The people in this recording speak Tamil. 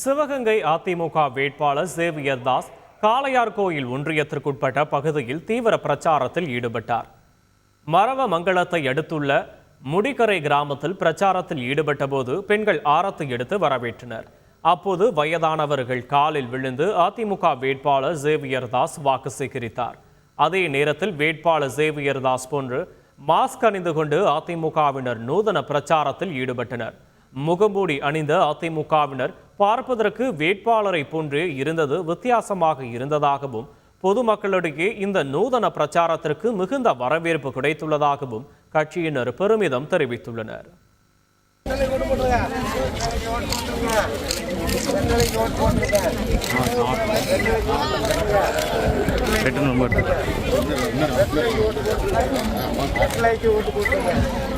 சிவகங்கை அதிமுக வேட்பாளர் சேவியர் தாஸ் காளையார் கோயில் ஒன்றியத்திற்குட்பட்ட பகுதியில் தீவிர பிரச்சாரத்தில் ஈடுபட்டார். மரவமங்கலத்தை அடுத்துள்ள முடிக்கரை கிராமத்தில் பிரச்சாரத்தில் ஈடுபட்டபோது பெண்கள் ஆரத்து எடுத்து வரவேற்றனர். அப்போது வயதானவர்கள் காலில் விழுந்து அதிமுக வேட்பாளர் சேவியர் தாஸ் வாக்கு சேகரித்தார். அதே நேரத்தில் வேட்பாளர் சேவியர் தாஸ் போன்று மாஸ்க் அணிந்து கொண்டு அதிமுகவினர் நூதன பிரச்சாரத்தில் ஈடுபட்டனர். முகமூடி அணிந்த அதிமுகவினர் பார்ப்பதற்கு வேட்பாளரை போன்றே இருந்தது வித்தியாசமாக இருந்ததாகவும் பொதுமக்களிடையே இந்த நூதன பிரச்சாரத்திற்கு மிகுந்த வரவேற்பு கிடைத்துள்ளதாகவும் கட்சியினர் பெருமிதம் தெரிவித்துள்ளனர். ஓட்டு போட்டுருங்க